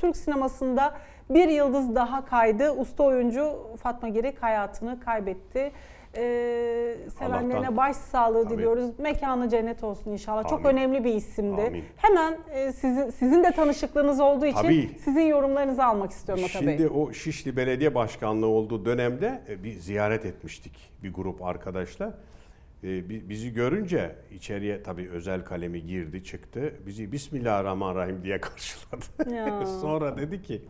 Türk sinemasında bir yıldız daha kaydı. Usta oyuncu Fatma Girik hayatını kaybetti. Ee, sevenlerine başsağlığı Tabii. diliyoruz. Mekanı cennet olsun inşallah. Çok Amin. önemli bir isimdi. Amin. Hemen e, sizin sizin de tanışıklığınız olduğu için Tabii. sizin yorumlarınızı almak istiyorum Ata Bey. Şimdi o Şişli Belediye Başkanlığı olduğu dönemde e, bir ziyaret etmiştik bir grup arkadaşla. E, bi- Bizi görünce içeriye tabii özel kalemi girdi çıktı. Bizi Bismillahirrahmanirrahim diye karşıladı. Sonra dedi ki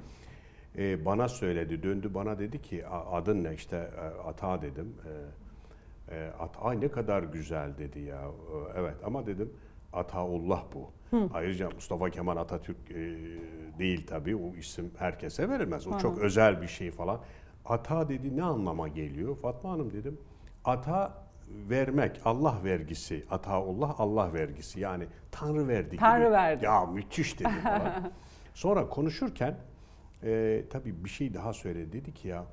e, bana söyledi döndü bana dedi ki "A- adın ne işte e, Ata dedim. E, e, Ata ne kadar güzel dedi ya. E, Evet ama dedim Ataullah bu. Ayrıca Mustafa Kemal Atatürk e, değil tabii. O isim herkese verilmez. O çok özel bir şey falan. Ata dedi ne anlama geliyor? Fatma Hanım dedim. Ata vermek, Allah vergisi. Ataullah Allah vergisi. Yani Tanrı verdi gibi. Tanrı verdi. Ya müthiş dedi falan. Sonra konuşurken e, tabii bir şey daha söyledi. Dedi ki ya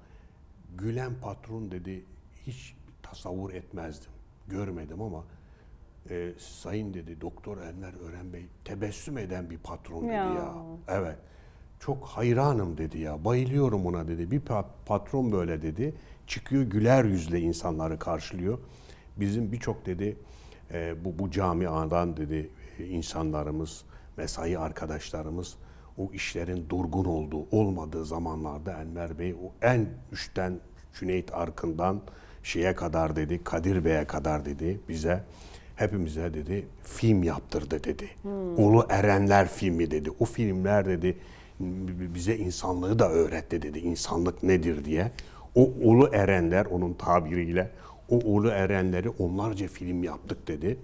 gülen patron dedi hiç tasavvur etmezdim. Görmedim ama e, sayın dedi Doktor Enver Ören Bey tebessüm eden bir patron dedi Ya. ya. Evet. Çok hayranım dedi ya. Bayılıyorum ona dedi. Bir pa- patron böyle dedi. Çıkıyor güler yüzle insanları karşılıyor. Bizim birçok dedi e, bu bu camiadan dedi e, insanlarımız, mesai arkadaşlarımız o işlerin durgun olduğu, olmadığı zamanlarda Enver Bey o en üstten Cüneyt Arkın'dan şeye kadar dedi, Kadir Bey'e kadar dedi bize hepimize dedi film yaptırdı dedi. Ulu Erenler filmi dedi. O filmler dedi bize insanlığı da öğretti dedi. İnsanlık nedir diye. O ulu erenler onun tabiriyle o ulu erenleri onlarca film yaptık dedi.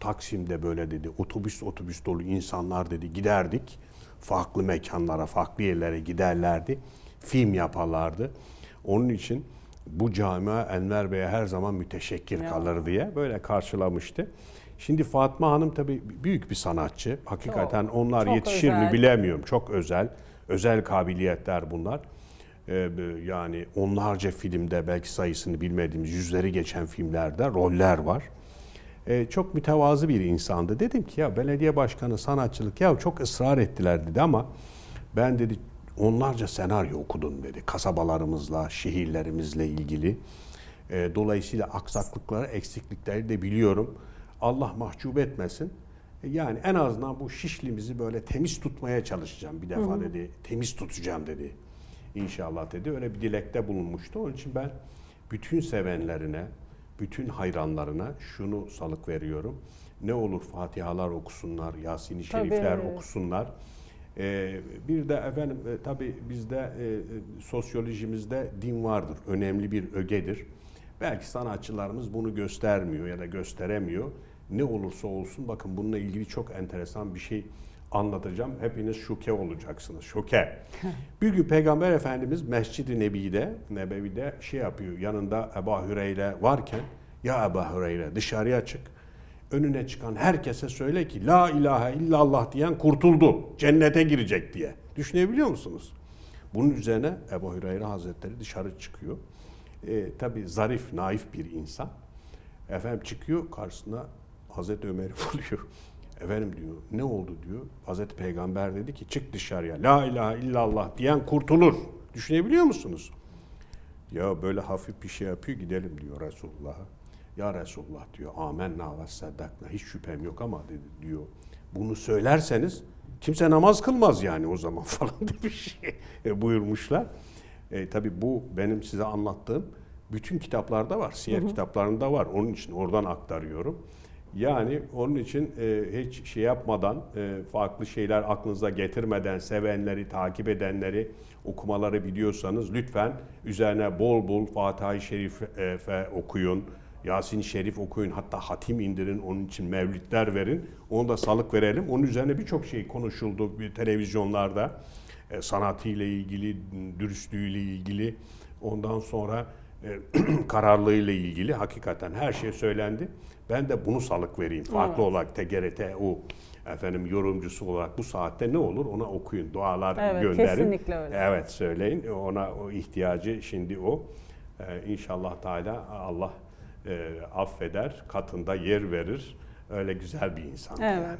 Taksim'de böyle dedi. Otobüs otobüs dolu insanlar dedi giderdik. Farklı mekanlara, farklı yerlere giderlerdi. Film yaparlardı. Onun için bu camia Enver Bey'e her zaman müteşekkir Ya. kalır diye böyle karşılamıştı. Şimdi Fatma Hanım tabii büyük bir sanatçı. Hakikaten Çok, onlar çok yetişir mi özel. bilemiyorum. Çok özel. Özel kabiliyetler bunlar. Ee, yani onlarca filmde belki sayısını bilmediğimiz yüzleri geçen filmlerde roller var. Ee, çok mütevazı bir insandı. Dedim ki ya belediye başkanı sanatçılık ya çok ısrar ettiler dedi ama ben dedi onlarca senaryo okudum dedi. Kasabalarımızla, şehirlerimizle ilgili. Ee, dolayısıyla aksaklıkları, eksiklikleri de biliyorum. Allah mahcup etmesin. E, Yani en azından bu şişlimizi böyle temiz tutmaya çalışacağım bir defa dedi. Temiz tutacağım dedi. İnşallah dedi. Öyle bir dilekte bulunmuştu. Onun için ben bütün sevenlerine, bütün hayranlarına şunu salık veriyorum. Ne olur Fatihalar okusunlar, Yasin-i Tabii, Şerifler evet. okusunlar. Ee, bir de efendim e, tabii bizde e, e, sosyolojimizde din vardır. Önemli bir ögedir. Belki sanatçılarımız bunu göstermiyor ya da gösteremiyor. Ne olursa olsun bakın bununla ilgili çok enteresan bir şey anlatacağım. Hepiniz şoke olacaksınız. Şoke. bir gün Peygamber Efendimiz Mescid-i Nebi'de, Nebevi'de şey yapıyor. Yanında Ebu Hüreyre varken ya Ebu Hüreyre dışarıya çık. Önüne çıkan herkese söyle ki La ilahe illallah diyen kurtuldu. Cennete girecek diye. Düşünebiliyor musunuz? Bunun üzerine Ebu Hüreyre Hazretleri dışarı çıkıyor. E, tabii zarif, naif bir insan. Efendim çıkıyor karşısına Hazreti Ömer'i buluyor. Efendim diyor ne oldu diyor. Hazreti Peygamber dedi ki çık dışarıya. La ilahe illallah diyen kurtulur. Düşünebiliyor musunuz? Ya böyle hafif bir şey yapıyor gidelim diyor Resulullah'a. Ya Resulullah diyor amenna ve saddakna hiç şüphem yok ama dedi diyor. Bunu söylerseniz kimse namaz kılmaz yani o zaman falan diye bir şey e, buyurmuşlar. E, tabii bu benim size anlattığım bütün kitaplarda var. Siyer kitaplarında var. Onun için oradan aktarıyorum. Yani onun için e, hiç şey yapmadan, e, farklı şeyler aklınıza getirmeden sevenleri, takip edenleri, okumaları biliyorsanız lütfen üzerine bol bol Fatih-i Şerife okuyun. Yasin-i Şerif okuyun. Hatta hatim indirin. Onun için mevlütler verin. Onu da salık verelim. Onun üzerine birçok şey konuşuldu televizyonlarda. E, sanatıyla ilgili, dürüstlüğüyle ilgili. Ondan sonra e, kararlılığıyla ilgili hakikaten her şey söylendi. Ben de bunu salık vereyim. Farklı olarak TGRT o efendim yorumcusu olarak bu saatte ne olur ona okuyun. Dualar Evet, gönderin. kesinlikle öyle. Evet söyleyin. Ona o ihtiyacı şimdi o. Ee, inşallah Teala Allah e, affeder, katında yer verir. Öyle güzel bir insan Evet. yani.